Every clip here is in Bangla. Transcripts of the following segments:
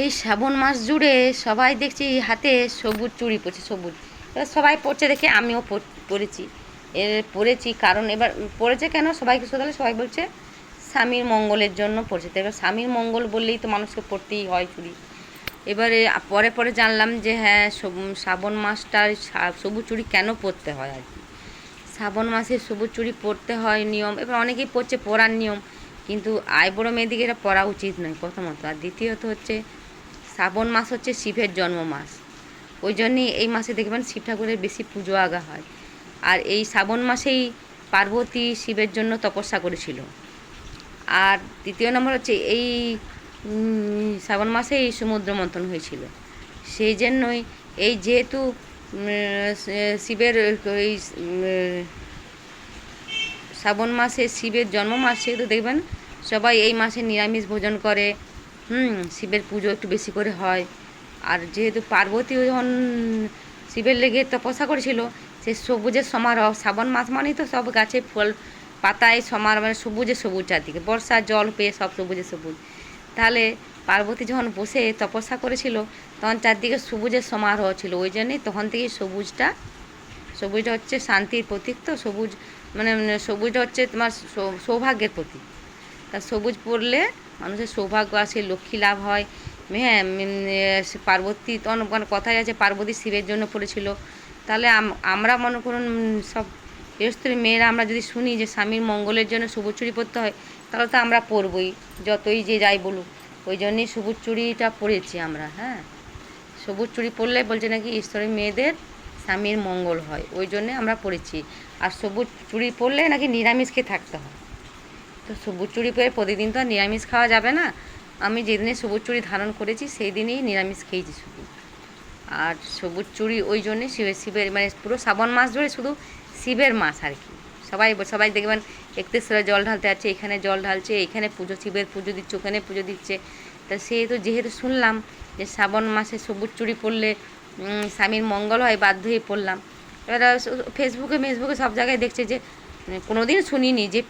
এই শ্রাবণ মাস জুড়ে সবাই দেখছি হাতে সবুজ চুড়ি পরছে সবুজ। এবার সবাই পরছে দেখে আমিও পরেছি এর পরেছি কারণ এবার পড়েছে কেন? সবাইকে শোধালে সবাই বলছে, স্বামীর মঙ্গলের জন্য পড়ছে। তো এবার স্বামীর মঙ্গল বললেই তো মানুষকে পড়তেই হয় চুড়ি। এবারে পরে পরে জানলাম যে হ্যাঁ শ্রাবণ মাসটার সবুজ চুড়ি কেন পরতে হয় আর কি? শ্রাবণ মাসে সবুজ চুড়ি পরতে হয় নিয়ম, এবার অনেকেই পরছে পরার নিয়ম। কিন্তু আইবুড়ো মেয়েদিকে এটা পরা উচিত নয় প্রথমত। আর দ্বিতীয়ত হচ্ছে শ্রাবণ মাস হচ্ছে শিবের জন্ম মাস। ওই জন্যই এই মাসে দেখবেন শিব ঠাকুরের বেশি পুজো আগা হয়। আর এই শ্রাবণ মাসেই পার্বতী শিবের জন্য তপস্যা করেছিল। আর দ্বিতীয় নম্বর হচ্ছে এই শ্রাবণ মাসেই সমুদ্র মন্থন হয়েছিল। সেই জন্যই এই যেহেতু শিবের এই শ্রাবণ মাসে শিবের জন্ম মাস, সেহেতু দেখবেন সবাই এই মাসে নিরামিষ ভোজন করে। হুম, শিবের পুজো একটু বেশি করে হয়। আর যেহেতু পার্বতী যখন শিবের লেগে তপস্যা করেছিল, সে সবুজের সমারোহ, শ্রাবণ মাস মানেই তো সব গাছে ফল পাতায় সমার মানে সবুজে সবুজ চারদিকে। বর্ষা, জল, পেয়ে সব সবুজে সবুজ। তাহলে পার্বতী যখন বসে তপস্যা করেছিল, তখন চারদিকে সবুজের সমারোহ ছিল। ওই জন্যই তখন থেকেই সবুজটা সবুজটা হচ্ছে শান্তির প্রতীক তো, সবুজ মানে মানে সবুজটা হচ্ছে তোমার সৌভাগ্যের প্রতীক। তা সবুজ পরলে মানুষের সৌভাগ্য আসে লক্ষ্মী লাভ হয়। হ্যাঁ পার্বতী তখন মানে কথাই আছে, পার্বতী শিবের জন্য পড়েছিল। তাহলে আম- আমরা মনে করুন সব গৃহস্থলী মেয়েরা আমরা যদি শুনি যে স্বামীর মঙ্গলের জন্য চুড়ি পরতে হয়, তাহলে তো আমরা পরবই যতই যে যাই বলুক। ওই জন্যই সবুজ চুড়িটা পরেছি আমরা হ্যাঁ। সবুজ চুড়ি পরলে বলছে নাকি ঈশ্বরের মেয়েদের স্বামীর মঙ্গল হয়, ওই জন্যে আমরা পরেছি আর সবুজ চুড়ি পরলে নাকি নিরামিষকে থাকতে হয়। তো সবুজ চুড়ি পরে প্রতিদিন তো আর নিরামিষ খাওয়া যাবে না। আমি যেদিনে সবুজ চুড়ি ধারণ করেছি সেই দিনেই নিরামিষ খেয়েছি শুধু আর সবুজ চুড়ি ওই জন্যে শিবের শিবের মানে পুরো শ্রাবণ মাস ধরে শুধু শিবের মাস আর কি। সবাই সবাই দেখবেন একতেশ্বরে জল ঢালতে আছে এখানে জল ঢালছে এখানে পুজো শিবের পুজো দিচ্ছে ওখানে পুজো দিচ্ছে। তা সেহেতু যেহেতু শুনলাম যে শ্রাবণ মাসে সবুজ পরলে উম, স্বামীর মঙ্গল হয় বাধ্য হয়ে পড়লাম। এবার ফেসবুকে মেসবুকে সব জায়গায় দেখছে যে উম, কোনোদিন শুনিনি যে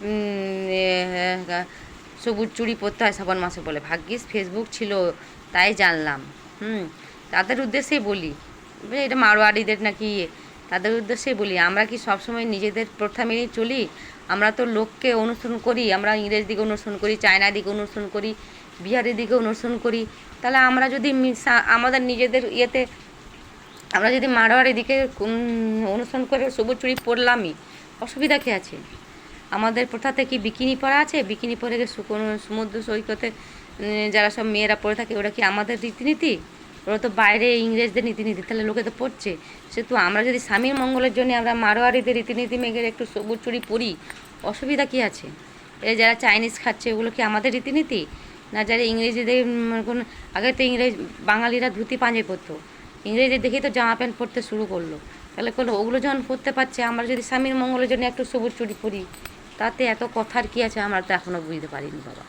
সবুজ চুড়ি পরতে হয় শ্রাবণ মাসে বলে। ভাগ্যিস ফেসবুক ছিল তাই জানলাম। হুম তাদের উদ্দেশ্যেই বলি। এটা মারোয়ারিদের নাকি ইয়ে। তাদের উদ্দেশ্যেই বলি আমরা কি সবসময় নিজেদের প্রথা মেনেই চলি? আমরা তো লোককে অনুসরণ করি আমরা ইংরেজ দিকে অনুসরণ করি চায়না দিকে অনুসরণ করি বিহারের দিকে অনুসরণ করি। তাহলে আমরা যদি আমাদের নিজেদের ইয়েতে আমরা যদি মারোয়ারি দিকে অনুসরণ করে সবুজ চুড়ি পরলামই অসুবিধা কী আছে? আমাদের প্রথাতে কি বিকিনি পরা আছে? বিকিনি পরে কোনো সমুদ্র সৈকতে যারা সব মেয়েরা পরে থাকে, ওরা কি আমাদের রীতিনীতি? ওরা তো বাইরে ইংরেজদের রীতিনীতি, তাহলে লোকে তো পড়ছে। সেহেতু আমরা যদি স্বামীর মঙ্গলের জন্য আমরা মারোয়ারিদের রীতিনীতি মেঘে একটু সবুজ চুরি পরি, অসুবিধা কী আছে? এই যারা চাইনিজ খাচ্ছে, ওগুলো কি আমাদের রীতিনীতি? না যারা ইংরেজিদের কোন, আগে তো ইংরেজ, বাঙালিরা ধুতি পাঞ্জাবি পরতো। ইংরেজি দেখেই তো জামা প্যান্ট পরতে শুরু করল। তাহলে কোনো ওগুলো যখন পড়তে পারছে, আমরা যদি স্বামীর মঙ্গলের জন্য একটু সবুজ চুরি পড়ি তাতে এত কথার কী আছে, আমরা তো এখনও বুঝতে পারিনি, বাবা।